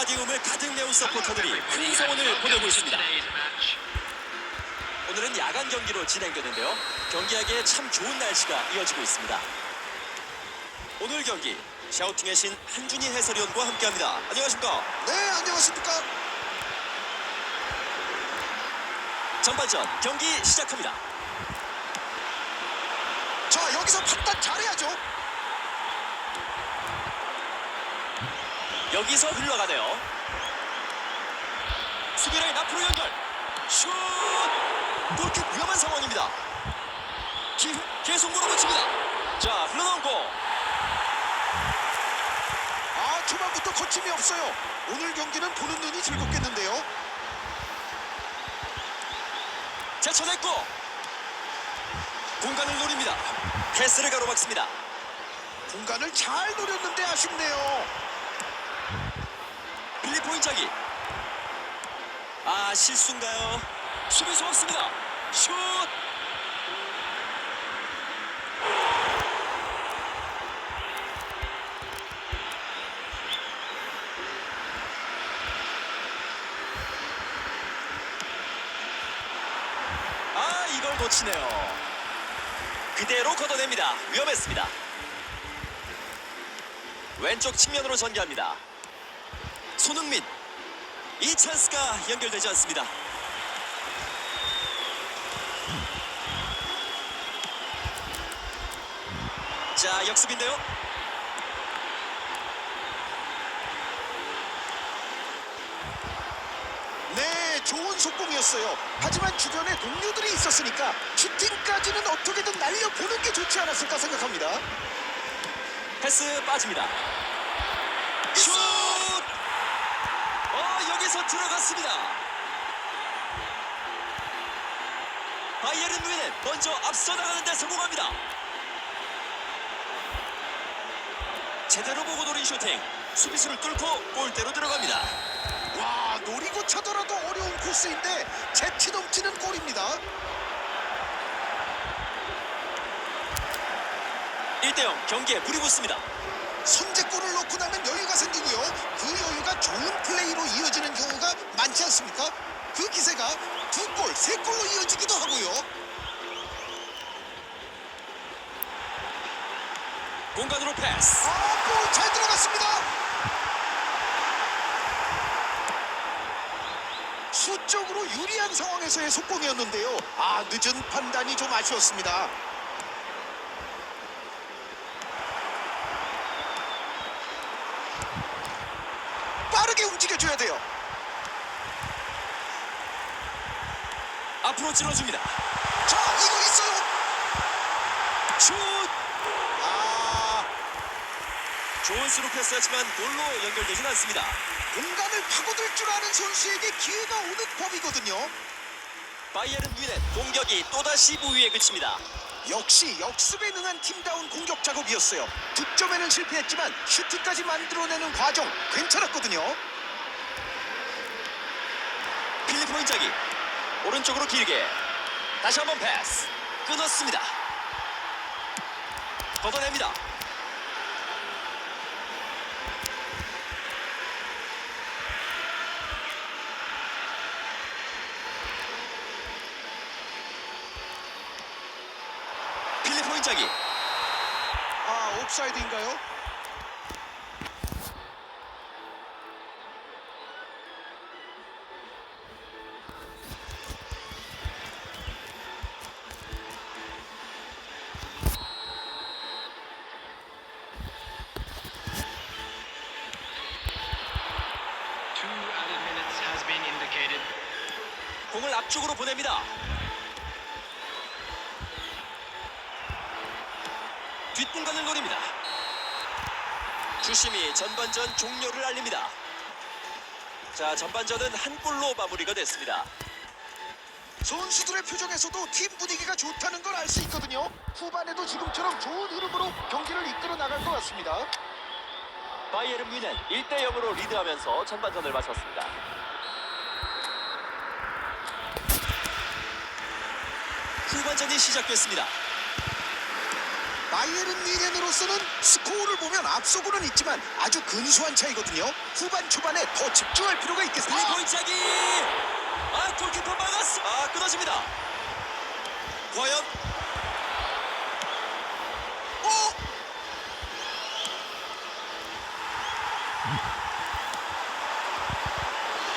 스타디움을 가득 메운 서포터들이 큰 성원을 보내고 있습니다. 오늘은 야간 경기로 진행되는데요. 경기하기에 참 좋은 날씨가 이어지고 있습니다. 오늘 경기 샤우팅의 신 한준희 해설위원과 함께합니다. 안녕하십니까? 네, 안녕하십니까? 전반전 경기 시작합니다. 자, 여기서 판단 잘해야죠. 여기서 흘러가네요. 수비라인 앞으로 연결. 슛! 골킥 위험한 상황입니다. 기회 계속 몰아붙입니다. 자, 흘러나온 공. 아, 초반부터 거침이 없어요. 오늘 경기는 보는 눈이 즐겁겠는데요. 제쳐냈고 공간을 노립니다. 패스를 가로막습니다. 공간을 잘 노렸는데 아쉽네요. 빌리포 인자기. 아, 실수인가요? 수비수 없습니다. 슛! 아, 이걸 놓치네요. 그대로 걷어냅니다. 위험했습니다. 왼쪽 측면으로 전개합니다. 손흥민 이 찬스가 연결되지 않습니다. 자 역습인데요. 네, 좋은 속공이었어요. 하지만 주변에 동료들이 있었으니까 슈팅까지는 어떻게든 날려보는 게 좋지 않았을까 생각합니다. 패스 빠집니다. 슛! 어 여기서 들어갔습니다. 바이에른 뮤넨 먼저 앞서 나가는 데 성공합니다. 제대로 보고 노린 슈팅 수비수를 뚫고 골대로 들어갑니다. 와, 노리고 쳐더라도 어려운 코스인데 재치 넘치는 골입니다. 1대0 경기에 불이 붙습니다. 선제골을 넣고 나면 여유가 생기고요. 그 여유가 좋은 플레이로 이어지는 경우가 많지 않습니까? 그 기세가 두 골, 세 골로 이어지기도 하고요. 공간으로 패스. 아, 골잘 들어갔습니다. 수적으로 유리한 상황에서의 속공이었는데요. 아, 늦은 판단이 좀 아쉬웠습니다. 빠르게 움직여줘야 돼요. 앞으로 찔러줍니다. 자, 이거 있어요. 슛! 아, 좋은 스루 패스였지만 골로 연결되진 않습니다. 공간을 파고들 줄 아는 선수에게 기회가 오는 법이거든요. 바이에른 뮤넨 공격이 또다시 무위에 그칩니다. 역시 역습에 능한 팀다운 공격 작업이었어요. 득점에는 실패했지만 슈팅까지 만들어내는 과정 괜찮았거든요. 필리포 인자기 오른쪽으로 길게 다시 한번 패스 끊었습니다. 걷어냅니다. 필리포 인자기 아, 옵사이드인가요? 공간을 노립니다. 주심이 전반전 종료를 알립니다. 자, 전반전은 한 골로 마무리가 됐습니다. 선수들의 표정에서도 팀 분위기가 좋다는 걸 알 수 있거든요. 후반에도 지금처럼 좋은 흐름으로 경기를 이끌어 나갈 것 같습니다. 바이에른 뮤넨 1대 0으로 리드하면서 전반전을 마쳤습니다. 후반전이 시작됐습니다. 바이에른 미넨으로서는 스코어를 보면 앞서고는 있지만 아주 근소한 차이거든요. 후반 초반에 더 집중할 필요가 있겠습니다. 블리포인차기 아 골키퍼 막았어 아 끊어집니다 과연 어?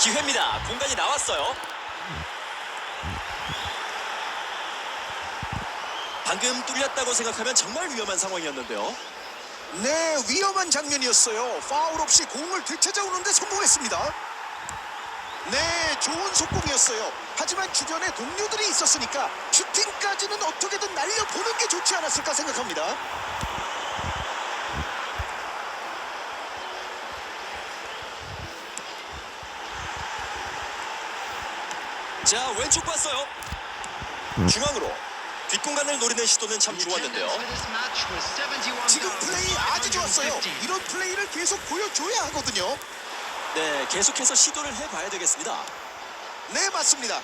기회입니다 공간이 나왔어요 방금 뚫렸다고 생각하면 정말 위험한 상황이었는데요 네, 위험한 장면이었어요. 파울 없이 공을 되찾아오는데 성공했습니다. 네, 좋은 속공이었어요. 하지만 주변에 동료들이 있었으니까 슈팅까지는 어떻게든 날려보는 게 좋지 않았을까 생각합니다. 자 왼쪽 봤어요 중앙으로 뒷공간을 노리는 시도는 참 좋았는데요 attendance for this match was 71 지금 플레이 아주 좋았어요. 550. 이런 플레이를 계속 보여줘야 하거든요. 네 계속해서 시도를 해봐야 되겠습니다 네, 맞습니다.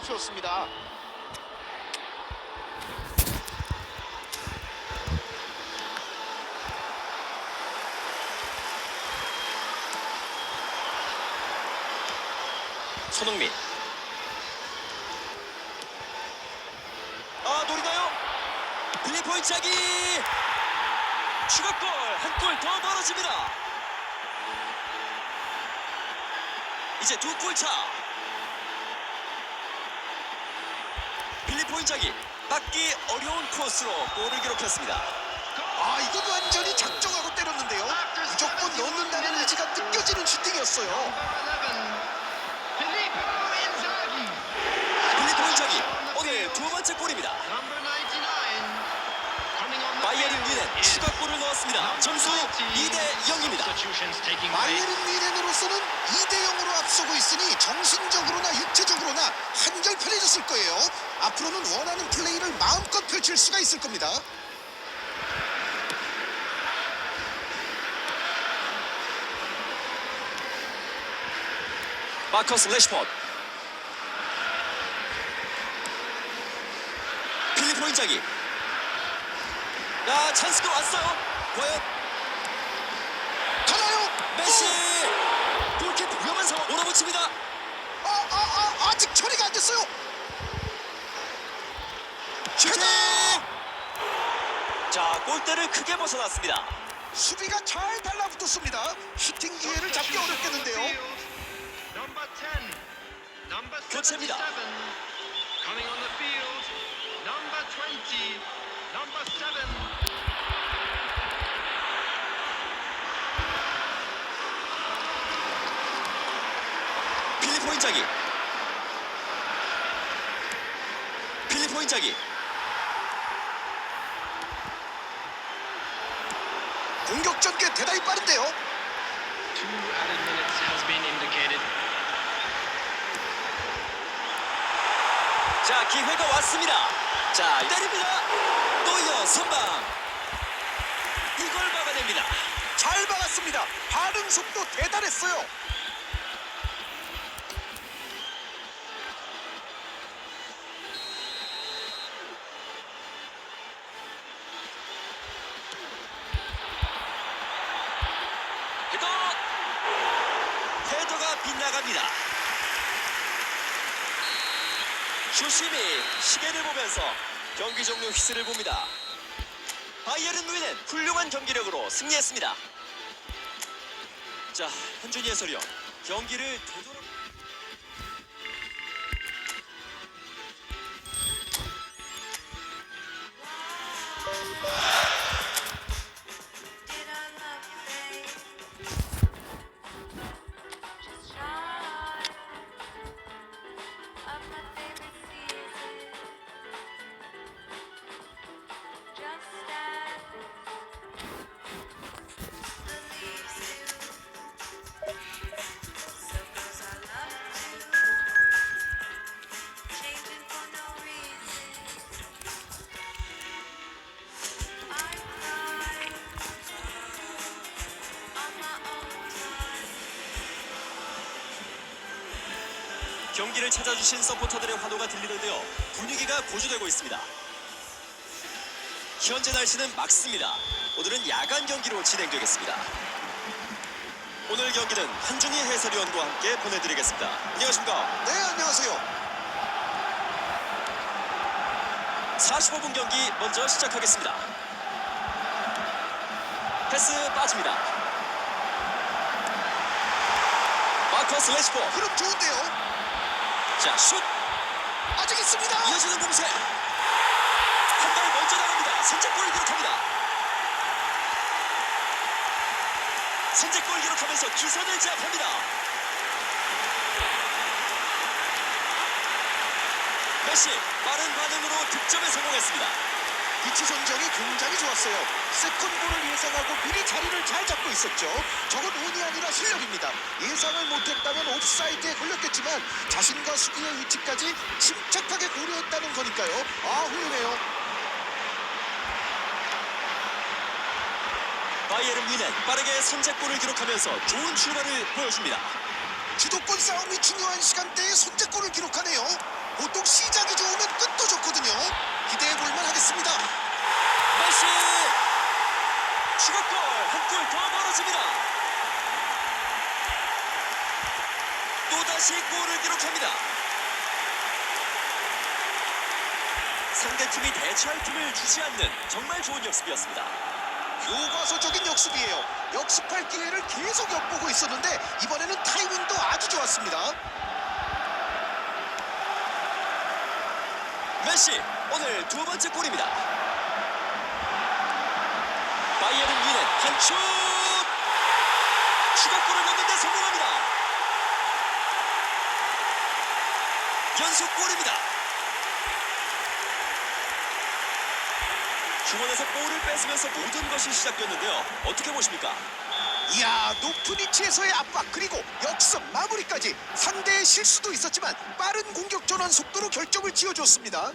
아쉬웠습니다. 손흥민 아 노리나요? 블리포인 차기 추가골 한 골더 멀어집니다 이제 두 골차 빌리포인차기 받기 어려운 코스로 골을 기록했습니다 아, 이건 완전히 작정하고 때렸는데요. 무조건 넣는다는 의지가 느껴지는 슈팅이었어요. Number 11, Filippo Inzaghi. 빌리포인차기 오늘 두 번째 골입니다 Number 99, coming on the 바이에른 뮌헨 추가골을 넣었습니다 점수 2 대 0입니다 Substitutions taking place. 바이에른 미넨으로서는 2대 0으로 앞서고 있으니 정신적으로나 육체적으로나 한결 편해졌을 거예요. 앞으로는 원하는 플레이를 마음껏 펼칠 수가 있을 겁니다. 마커스 레시포드 필리포 인자기 야 찬스가 왔어요 과연 가나요? 메시 골키퍼 위험한 상황 몰아붙입니다 아, 아, 아, 아직 처리가 안 됐어요. 슈팅 자 골대를 크게 벗어났습니다 수비가 잘 달라붙었습니다. 슈팅 기회를 잡기 어렵겠는데요. Number 10, number 교체입니다. 77, coming on the field. Number 20, number 7. 필리포 인자기 필리포 인자기 공격 전개 대단히 빠른데요. 자 기회가 왔습니다 자 때립니다 노이어 선방 이걸 막아냅니다 잘 막았습니다. 반응 속도 대단했어요. 헤더가 빗나갑니다. 주심이 시계를 보면서 경기 종료 휘슬을 봅니다. 바이에른 뮌헨 훌륭한 경기력으로 승리했습니다. 자 한준희 해설위원 경기를 되돌아 경기를 찾아주신 서포터들의 환호가 들리는데요. 분위기가 고조되고 있습니다. 현재 날씨는 맑습니다. 오늘은 야간 경기로 진행되겠습니다. 오늘 경기는 한준희 해설위원과 함께 보내드리겠습니다. 안녕하십니까? 네, 안녕하세요. 45분 경기 먼저 시작하겠습니다. 패스 빠집니다. 마커스 레시포. 흐름 좋은데요. 자, 슛! 아직 있습니다. 이어지는 공세. 한발 먼저 나갑니다. 선제골을 기록합니다. 선제골 기록하면서 기선을 제압합니다. 메시 빠른 반응으로 득점에 성공했습니다. 위치 선정이 굉장히 좋았어요. 세컨볼을 예상하고 미리 자리를 잘 잡고 있었죠. 저건 운이 아니라 실력입니다. 예상을 못했다면 옵사이드에 걸렸겠지만 자신과 수비의 위치까지 침착하게 고려했다는 거니까요. 아 훌륭해요. 바이에른 뮌헨 빠르게 선제골을 기록하면서 좋은 출발을 보여줍니다. 주도권 싸움이 중요한 시간대에 선제골을 기록하네요. 보통 시작이 좋으면 끝도 좋거든요. 기대해 볼만 하겠습니다. 메시 추가골 한 골 더 벌어집니다. 또다시 골을 기록합니다. 상대팀이 대체할 틈을 주지 않는 정말 좋은 역습이었습니다. 교과서적인 역습이에요. 역습할 기회를 계속 엿보고 있었는데 이번에는 타이밍도 아주 좋았습니다. 메시 오늘 두 번째 골입니다. 바이에른 뮌헨 한슛 추가골을 넣는데 성공합니다. 연속 골입니다. 중원에서 볼을 뺏으면서 모든 것이 시작됐는데요. 어떻게 보십니까? 이야 높은 위치에서의 압박 그리고 역습 마무리까지 상대의 실수도 있었지만 빠른 공격 전환 속도로 결정을 지어줬습니다.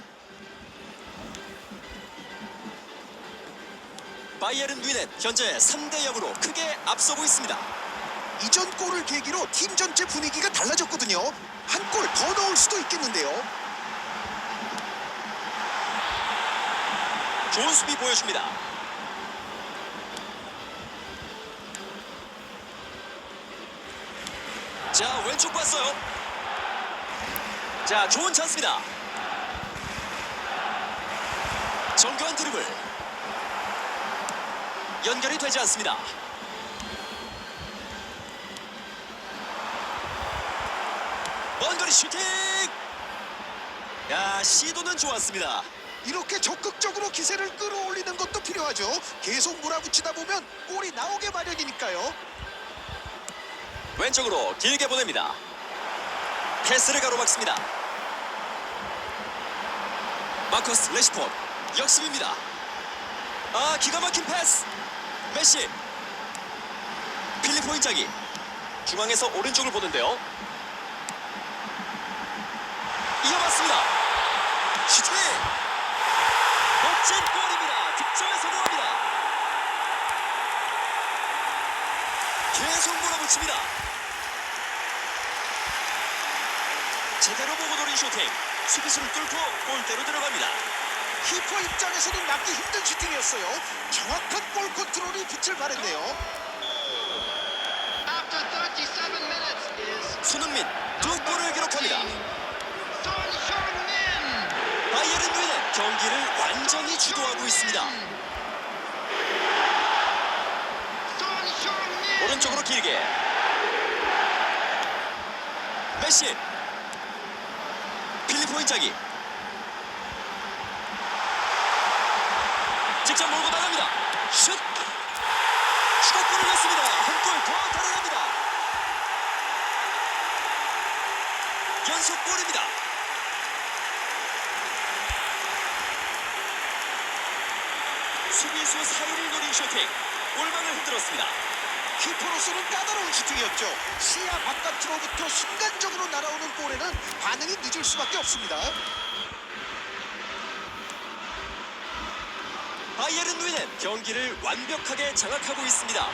바이에른 뮌헨 현재 3대 0으로 크게 앞서고 있습니다. 이전 골을 계기로 팀 전체 분위기가 달라졌거든요. 한 골 더 넣을 수도 있겠는데요. 좋은 수비 보여줍니다. 자 왼쪽 봤어요. 자 좋은 찬스입니다. 정교한 드리블 연결이 되지 않습니다. 먼 거리 슈팅! 야 시도는 좋았습니다. 이렇게 적극적으로 기세를 끌어올리는 것도 필요하죠. 계속 몰아붙이다 보면 골이 나오게 마련이니까요. 왼쪽으로 길게 보냅니다. 패스를 가로막습니다. 마커스 레시포드 역습입니다. 아 기가 막힌 패스. 메시 필리포 인자기 중앙에서 오른쪽을 보는데요. 이어봤습니다. 슈팅 멋진 골입니다. 득점에 성공합니다. 계속 몰아붙입니다. 제대로 보고 노린 슈팅 수비수를 뚫고 골대로 들어갑니다. 키퍼 입장에서는 막기 힘든 슈팅이었어요. 정확한 골 컨트롤이 빛을 발했네요. After 37 minutes is 손흥민 두 골을 기록합니다. 바이에른 뮌헨 경기를 완전히 주도하고 있습니다. 오른쪽으로 길게. 메시. 필리포 인자기. 직접 몰고 나갑니다. 슛. 추가골을 넣습니다. 한 골 더 달아납니다. 연속 골입니다. 수비수 사이를 노린 슈팅. 골망을 흔들었습니다 키퍼로서는 까다로운 슈팅이었죠. 시야 바깥으로부터 순간적으로 날아오는 볼에는 반응이 늦을 수밖에 없습니다. 바이에른 뮌헨 경기를 완벽하게 장악하고 있습니다.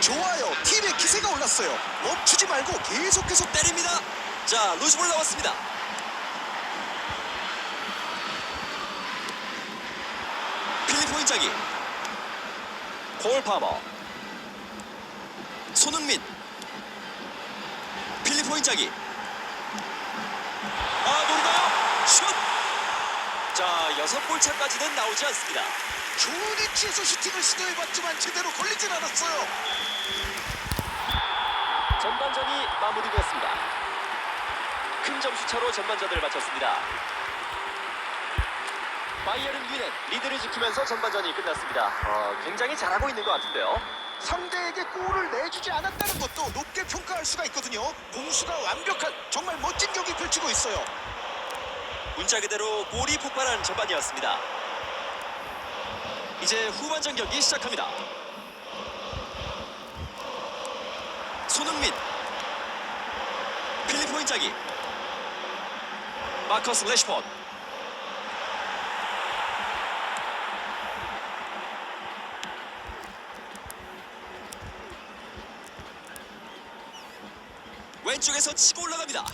좋아요. 팀의 기세가 올랐어요. 멈추지 말고 계속해서 때립니다. 자, 루즈볼 나왔습니다. 필리포 인자기. 콜 파머. 손흥민. 필리포 인자기. 아, 노리나요? 슛! 자, 여섯 골 차까지는 나오지 않습니다. 좋은 위치에서 슈팅을 시도해봤지만 제대로 걸리진 않았어요. 전반전이 마무리되었습니다. 큰 점수차로 전반전을 마쳤습니다. 바이에른 뮌헨 리드를 지키면서 전반전이 끝났습니다. 어, 굉장히 잘하고 있는 것 같은데요. 상대에게 골을 내주지 않았다는 것도 높게 평가할 수가 있거든요. 공수가 완벽한 정말 멋진 경기 펼치고 있어요. 문자 그대로 골이 폭발한 전반이었습니다. 이제 후반전 경기 시작합니다. 손흥민, 필리포 인자기, 마커스 레시포드. 왼쪽에서 치고 올라갑니다.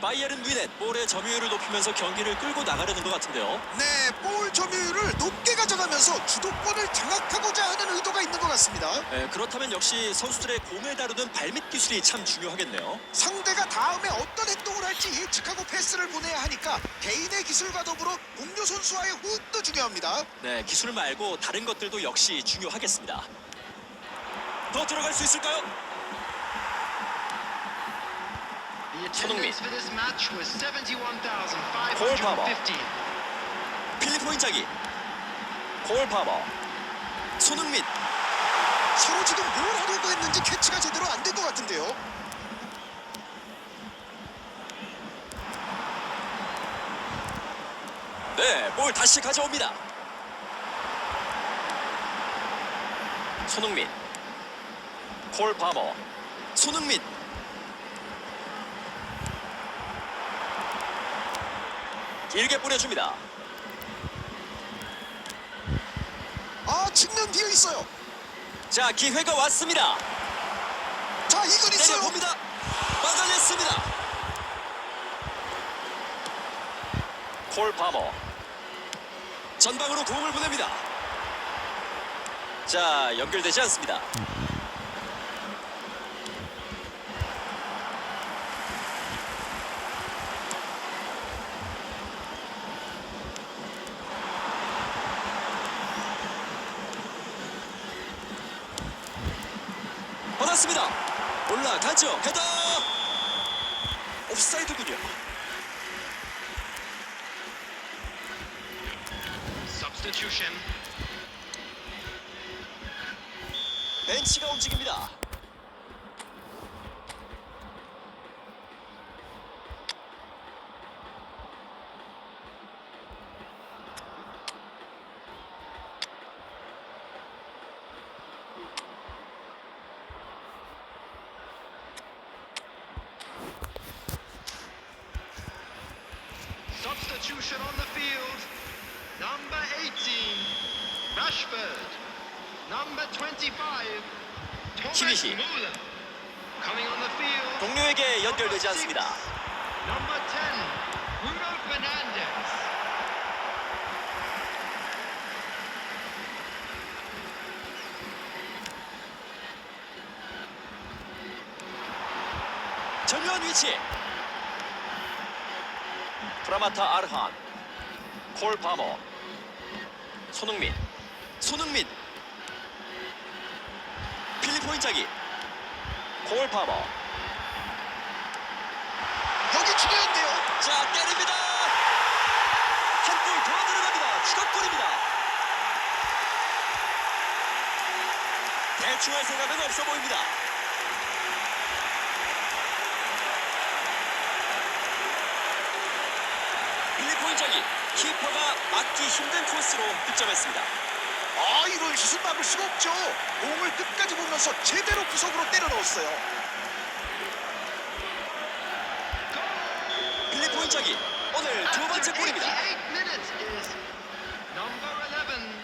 바이에른 뮌헨 볼의 점유율을 높이면서 경기를 끌고 나가려는 것 같은데요. 네, 볼 점유율을 높게 가져가면서 주도권을 장악하고자 하는 의도가 있는 것 같습니다. 에, 그렇다면 역시 선수들의 공을 다루는 발밑 기술이 참 중요하겠네요. 상대가 다음에 어떤 행동을 할지 예측하고 패스를 보내야 하니까 개인의 기술과 더불어 동료 선수와의 호흡도 중요합니다. 네, 기술 말고 다른 것들도 역시 중요하겠습니다. 더 들어갈 수 있을까요? The 손흥민. attendance for this match was 콜 파머. 71,515. 필리포 인자기, 콜 파머, 손흥민, 서로 지금 뭘 하려고 했는지 캐치가 제대로 안 된 것 같은데요. 네, 볼 다시 가져옵니다. 손흥민, 콜 파머, 손흥민, 길게 보내줍니다. 아, 측면 비어 있어요. 자, 기회가 왔습니다. 자, 이건 있어요. 때려봅니다. 막아냈습니다. 콜 파머. 전방으로 공을 보냅니다. 자, 연결되지 않습니다. 올라가죠. 헤더. 옵사이드군요. Substitution. 벤치가 움직입니다. Substitution on the field. Number 18, Rashford. Number 25, Thomas 키미히. Muller. Coming on the field. 동료에게 연결되지 않습니다. Number 10, Bruno Fernandes. 전면 위치. 프라마타 아르한. 콜 파머. 손흥민. 손흥민. 필리포 인자기. 콜 파머. 여기 중요한데요. 자, 때립니다. 한 골 더 들어갑니다. 추가골입니다. 대충 할 생각은 없어 보입니다. 인자기. 키퍼가 막기 힘든 코스로 득점했습니다. 아, 이런 슛은 막을 수가 없죠. 공을 끝까지 보면서 제대로 구석으로 때려 넣었어요. 필리포 인자기. 오늘 두 번째 골입니다. 88 minutes is number 11,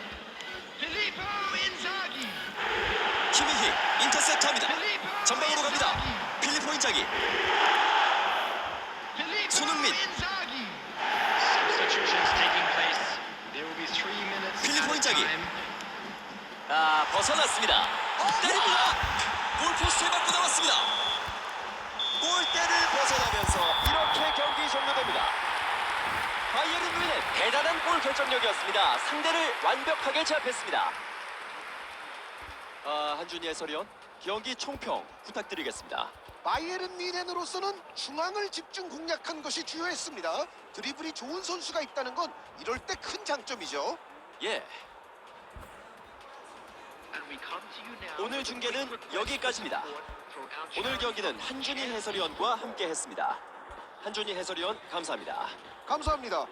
Filippo Inzaghi. 키미히 인터셉트합니다. 전방으로 갑니다. 필리포 인자기. 손흥민. Time. 아 벗어났습니다. 때립니다. 골포스트에 맞고 나왔습니다. 골대를 벗어나면서 이렇게 경기 종료됩니다. 바이에른 뮌헨 대단한 골 결정력이었습니다. 상대를 완벽하게 제압했습니다. 아, 한준희 해설위원 경기 총평 부탁드리겠습니다. 바이에른 미넨으로서는 중앙을 집중 공략한 것이 주요했습니다. 드리블이 좋은 선수가 있다는 건 이럴 때 큰 장점이죠. 예, 오늘 중계는 여기까지입니다. 오늘 경기는 한준희 해설위원과 함께했습니다. 한준희 해설위원 감사합니다. 감사합니다.